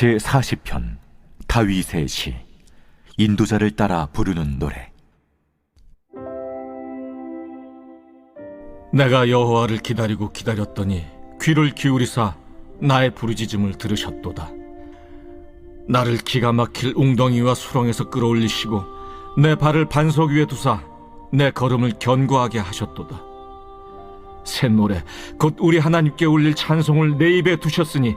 제 40편 다윗의 시 인도자를 따라 부르는 노래 내가 여호와를 기다리고 기다렸더니 귀를 기울이사 나의 부르짖음을 들으셨도다. 나를 기가 막힐 웅덩이와 수렁에서 끌어올리시고 내 발을 반석 위에 두사 내 걸음을 견고하게 하셨도다. 새 노래 곧 우리 하나님께 울릴 찬송을 내 입에 두셨으니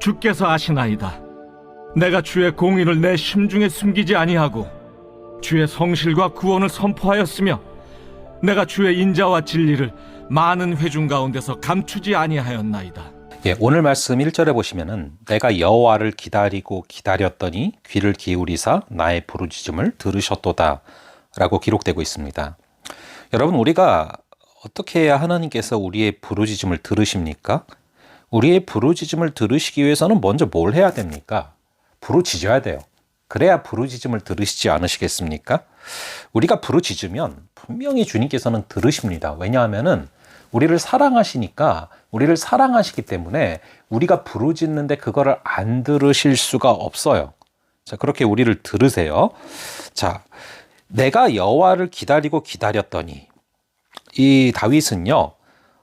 주께서 아시나이다 내가 주의 공의를 내 심중에 숨기지 아니하고 주의 성실과 구원을 선포하였으며 내가 주의 인자와 진리를 많은 회중 가운데서 감추지 아니하였나이다. 예, 오늘 말씀 1절에 보시면은 내가 여호와를 기다리고 기다렸더니 귀를 기울이사 나의 부르짖음을 들으셨도다 라고 기록되고 있습니다. 여러분 우리가 어떻게 해야 하나님께서 우리의 부르짖음을 들으십니까? 우리의 부르짖음을 들으시기 위해서는 먼저 뭘 해야 됩니까? 부르짖어야 돼요. 그래야 부르짖음을 들으시지 않으시겠습니까? 우리가 부르짖으면 분명히 주님께서는 들으십니다. 왜냐하면은 우리를 사랑하시니까 우리를 사랑하시기 때문에 우리가 부르짖는데 그거를 안 들으실 수가 없어요. 자, 그렇게 우리를 들으세요. 자, 내가 여호와를 기다리고 기다렸더니 이 다윗은요.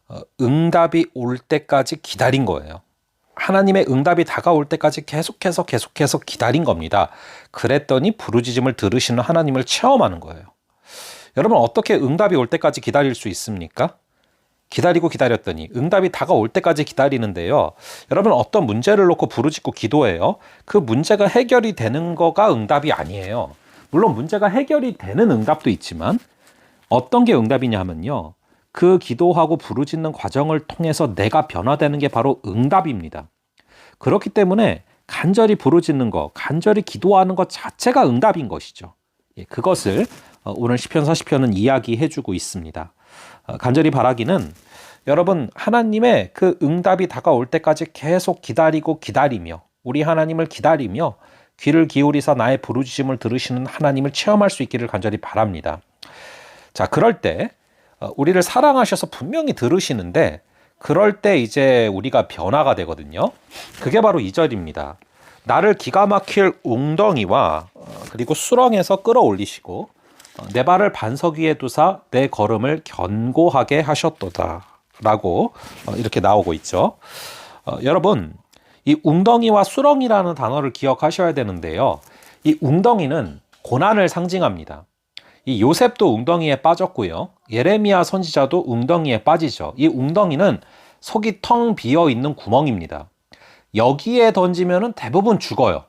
어, 응답이 올 때까지 기다린 거예요. 하나님의 응답이 다가올 때까지 계속해서 계속해서 기다린 겁니다. 그랬더니 부르짖음을 들으시는 하나님을 체험하는 거예요. 여러분 어떻게 응답이 올 때까지 기다릴 수 있습니까? 기다리고 기다렸더니 응답이 다가올 때까지 기다리는데요. 여러분 어떤 문제를 놓고 부르짖고 기도해요. 그 문제가 해결이 되는 거가 응답이 아니에요. 물론 문제가 해결이 되는 응답도 있지만 어떤 게 응답이냐 하면요. 그 기도하고 부르짖는 과정을 통해서 내가 변화되는 게 바로 응답입니다. 그렇기 때문에 간절히 부르짖는 것, 간절히 기도하는 것 자체가 응답인 것이죠. 예, 그것을 어, 오늘 시편 40편은 이야기해 주고 있습니다. 어, 간절히 바라기는 여러분 하나님의 그 응답이 다가올 때까지 계속 기다리고 기다리며 우리 하나님을 기다리며 귀를 기울이서 나의 부르짖음을 들으시는 하나님을 체험할 수 있기를 간절히 바랍니다. 자, 그럴 때 어, 우리를 사랑하셔서 분명히 들으시는데 그럴 때 이제 우리가 변화가 되거든요. 그게 바로 이절입니다 나를 기가 막힐 웅덩이와 어, 그리고 수렁에서 끌어올리시고 어, 내 발을 반석 위에 두사 내 걸음을 견고하게 하셨도다. 라고 이렇게 나오고 있죠. 여러분, 이 웅덩이와 수렁이라는 단어를 기억하셔야 되는데요. 이 웅덩이는 고난을 상징합니다. 이 요셉도 웅덩이에 빠졌고요. 예레미야 선지자도 웅덩이에 빠지죠. 이 웅덩이는 속이 텅 비어 있는 구멍입니다. 여기에 던지면은 대부분 죽어요.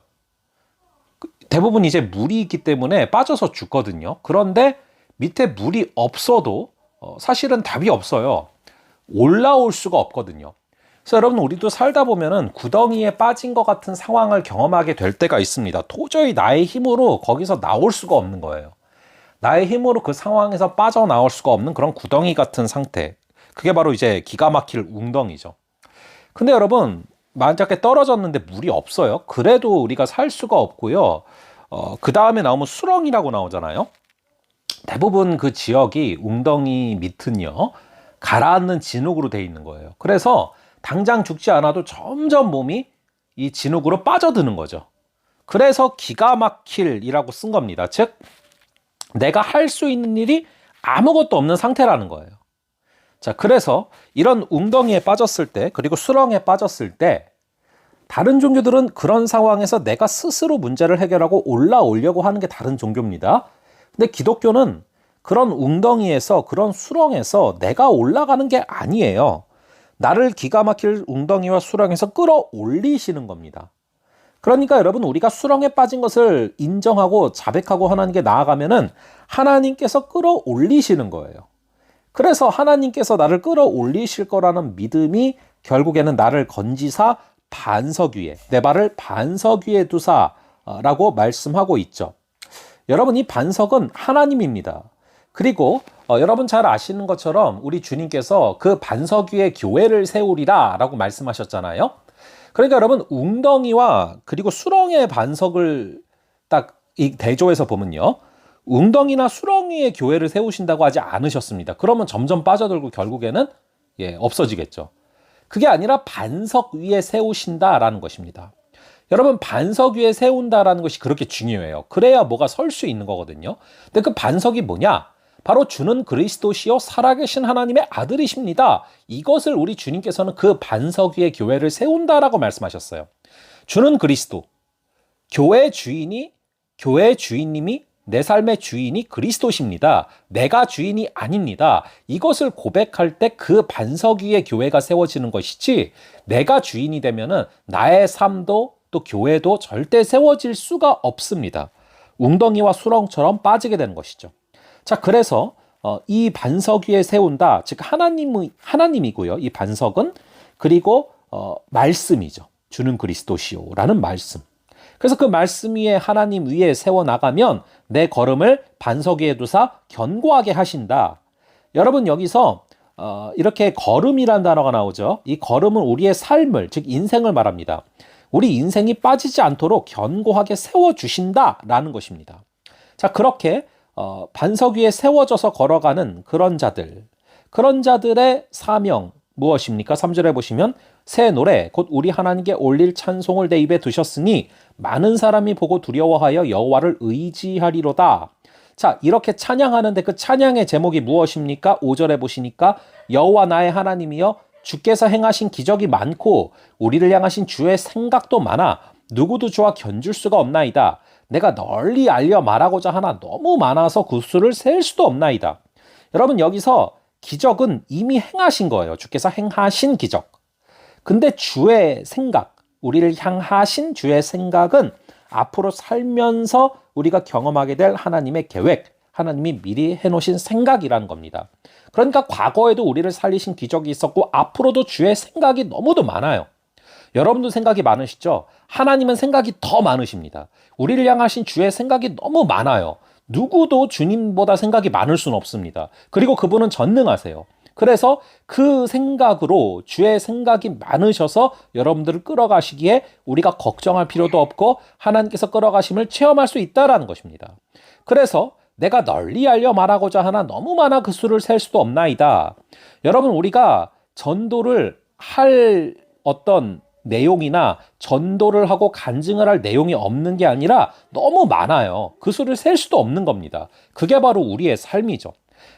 대부분 이제 물이 있기 때문에 빠져서 죽거든요. 그런데 밑에 물이 없어도 어, 사실은 답이 없어요. 올라올 수가 없거든요. 그래서 여러분 우리도 살다 보면은 구덩이에 빠진 것 같은 상황을 경험하게 될 때가 있습니다. 도저히 나의 힘으로 거기서 나올 수가 없는 거예요. 나의 힘으로 그 상황에서 빠져나올 수가 없는 그런 구덩이 같은 상태. 그게 바로 이제 기가 막힐 웅덩이죠. 근데 여러분, 만약에 떨어졌는데 물이 없어요. 그래도 우리가 살 수가 없고요. 어, 그 다음에 나오면 수렁이라고 나오잖아요. 대부분 그 지역이 웅덩이 밑은요, 가라앉는 진흙으로 돼 있는 거예요. 그래서 당장 죽지 않아도 점점 몸이 이 진흙으로 빠져드는 거죠. 그래서 기가 막힐이라고 쓴 겁니다. 즉, 내가 할 수 있는 일이 아무것도 없는 상태라는 거예요. 자, 그래서 이런 웅덩이에 빠졌을 때, 그리고 수렁에 빠졌을 때, 다른 종교들은 그런 상황에서 내가 스스로 문제를 해결하고 올라오려고 하는 게 다른 종교입니다. 근데 기독교는 그런 웅덩이에서 그런 수렁에서 내가 올라가는 게 아니에요. 나를 기가 막힐 웅덩이와 수렁에서 끌어올리시는 겁니다. 그러니까 여러분 우리가 수렁에 빠진 것을 인정하고 자백하고 하나님께 나아가면은 하나님께서 끌어올리시는 거예요. 그래서 하나님께서 나를 끌어올리실 거라는 믿음이 결국에는 나를 건지사 반석 위에 내 발을 반석 위에 두사라고 말씀하고 있죠. 여러분 이 반석은 하나님입니다. 그리고 어, 여러분 잘 아시는 것처럼 우리 주님께서 그 반석 위에 교회를 세우리라라고 말씀하셨잖아요. 그러니까 여러분 웅덩이와 그리고 수렁의 반석을 딱 이 대조해서 보면요. 웅덩이나 수렁 위에 교회를 세우신다고 하지 않으셨습니다. 그러면 점점 빠져들고 결국에는 예, 없어지겠죠. 그게 아니라 반석 위에 세우신다라는 것입니다. 여러분 반석 위에 세운다라는 것이 그렇게 중요해요. 그래야 뭐가 설 수 있는 거거든요. 근데 그 반석이 뭐냐? 바로 주는 그리스도시요 살아계신 하나님의 아들이십니다. 이것을 우리 주님께서는 그 반석 위에 교회를 세운다라고 말씀하셨어요. 주는 그리스도. 교회 주인이 교회 주인님이 내 삶의 주인이 그리스도십니다. 내가 주인이 아닙니다. 이것을 고백할 때 그 반석 위에 교회가 세워지는 것이지 내가 주인이 되면은 나의 삶도 또 교회도 절대 세워질 수가 없습니다. 웅덩이와 수렁처럼 빠지게 되는 것이죠. 자, 그래서 어, 이 반석 위에 세운다. 즉 하나님의 하나님이고요. 이 반석은 그리고 어, 말씀이죠. 주는 그리스도시오라는 말씀. 그래서 그 말씀 위에 하나님 위에 세워 나가면 내 걸음을 반석 위에 두사 견고하게 하신다. 여러분 여기서 어, 이렇게 걸음이란 단어가 나오죠. 이 걸음은 우리의 삶을 즉 인생을 말합니다. 우리 인생이 빠지지 않도록 견고하게 세워 주신다라는 것입니다. 자 그렇게 어, 반석 위에 세워져서 걸어가는 그런 자들, 그런 자들의 사명 무엇입니까? 3절에 보시면 새 노래 곧 우리 하나님께 올릴 찬송을 내 입에 두셨으니 많은 사람이 보고 두려워하여 여호와를 의지하리로다. 자, 이렇게 찬양하는데 그 찬양의 제목이 무엇입니까? 5절에 보시니까 여호와 나의 하나님이여 주께서 행하신 기적이 많고 우리를 향하신 주의 생각도 많아 누구도 주와 견줄 수가 없나이다. 내가 널리 알려 말하고자 하나 너무 많아서 그 수를 셀 수도 없나이다. 여러분 여기서 기적은 이미 행하신 거예요. 주께서 행하신 기적. 근데 주의 생각, 우리를 향하신 주의 생각은 앞으로 살면서 우리가 경험하게 될 하나님의 계획, 하나님이 미리 해놓으신 생각이라는 겁니다. 그러니까 과거에도 우리를 살리신 기적이 있었고 앞으로도 주의 생각이 너무도 많아요. 여러분도 생각이 많으시죠? 하나님은 생각이 더 많으십니다. 우리를 향하신 주의 생각이 너무 많아요. 누구도 주님보다 생각이 많을 수는 없습니다. 그리고 그분은 전능하세요. 그래서 그 생각으로 주의 생각이 많으셔서 여러분들을 끌어가시기에 우리가 걱정할 필요도 없고 하나님께서 끌어가심을 체험할 수 있다라는 것입니다. 그래서 내가 널리 알려 말하고자 하나 너무 많아 그 수를 셀 수도 없나이다. 여러분 우리가 전도를 할 어떤 내용이나 전도를 하고 간증을 할 내용이 없는 게 아니라 너무 많아요. 그 수를 셀 수도 없는 겁니다. 그게 바로 우리의 삶이죠.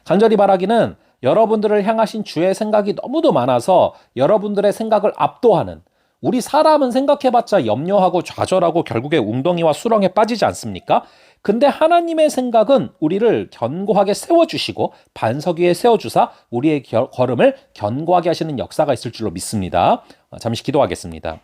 간절히 바라기는 여러분들을 향하신 주의 생각이 너무도 많아서 여러분들의 생각을 압도하는 우리 사람은 생각해봤자 염려하고 좌절하고 결국에 웅덩이와 수렁에 빠지지 않습니까? 근데 하나님의 생각은 우리를 견고하게 세워주시고 반석 위에 세워주사 우리의 겨- 걸음을 견고하게 하시는 역사가 있을 줄로 믿습니다. 어, 잠시 기도하겠습니다.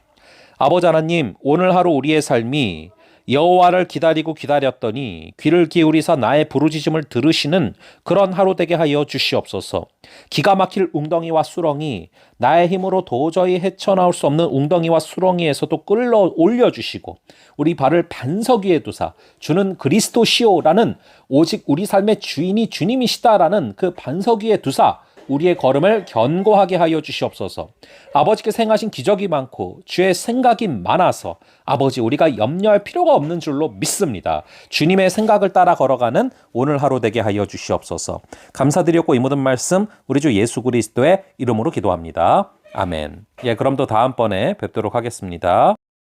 아버지 하나님, 오늘 하루 우리의 삶이 여호와를 기다리고 기다렸더니 귀를 기울이사 나의 부르짖음을 들으시는 그런 하루 되게 하여 주시옵소서. 기가 막힐 웅덩이와 수렁이 나의 힘으로 도저히 헤쳐나올 수 없는 웅덩이와 수렁이에서도 끌어 올려 주시고 우리 발을 반석 위에 두사 주는 그리스도시오라는 오직 우리 삶의 주인이 주님이시다라는 그 반석 위에 두사 우리의 걸음을 견고하게 하여 주시옵소서. 아버지께서 행하신 기적이 많고 주의 생각이 많아서 아버지 우리가 염려할 필요가 없는 줄로 믿습니다. 주님의 생각을 따라 걸어가는 오늘 하루 되게 하여 주시옵소서. 감사드렸고 이 모든 말씀 우리 주 예수 그리스도의 이름으로 기도합니다. 아멘. 예, 그럼 또 다음번에 뵙도록 하겠습니다.